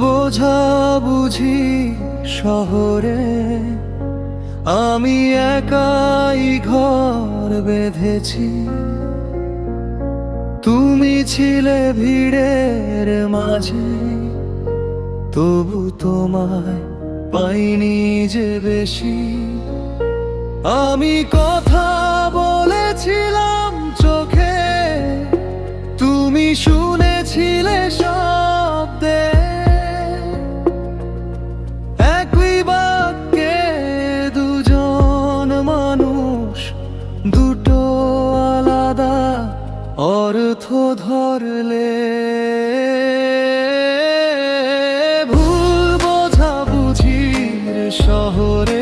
বোঝা বুঝি শহরে। আমি একাই ঘর বেঁধেছি। তুমি ছিলে ভিড়ের মাঝে, তবু তোমায় পাইনি যে বেশি। আমি কথা বলেছিলাম চোখে, তুমি শুনেছিলে ধরলে ভুল বোঝা বুঝির শহরে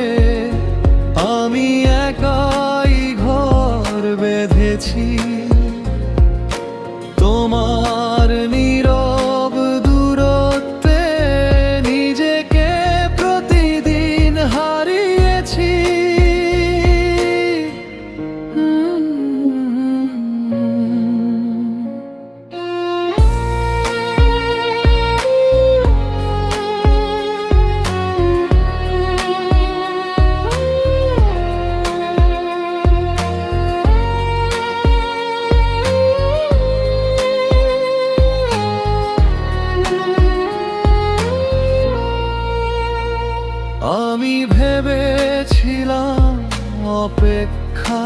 আমি ভেবেছিলাম অপেক্ষা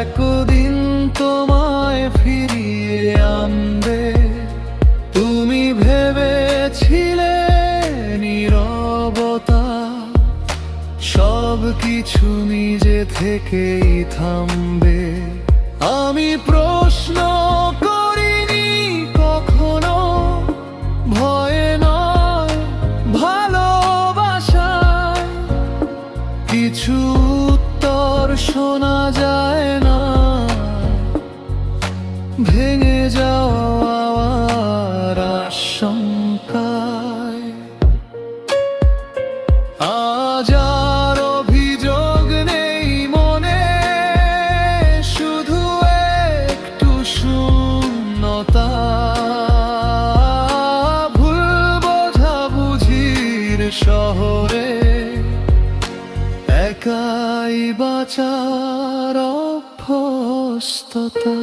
একদিন তোমায় ফিরিয়ে আনবে। তুমি ভেবেছিলে নীরবতা সব কিছু নিজে থেকেই থামবে। আমি প্রশ্ন কিছু উত্তর শোনা যায় না। ভেঙে যাওয়ার আশঙ্কায়। আজ আর অভিযোগ নেই মনে, শুধু একটু শূন্যতা। ভুল বোঝা বুঝির শহরে একাই বাঁচার অভ্যস্ততা।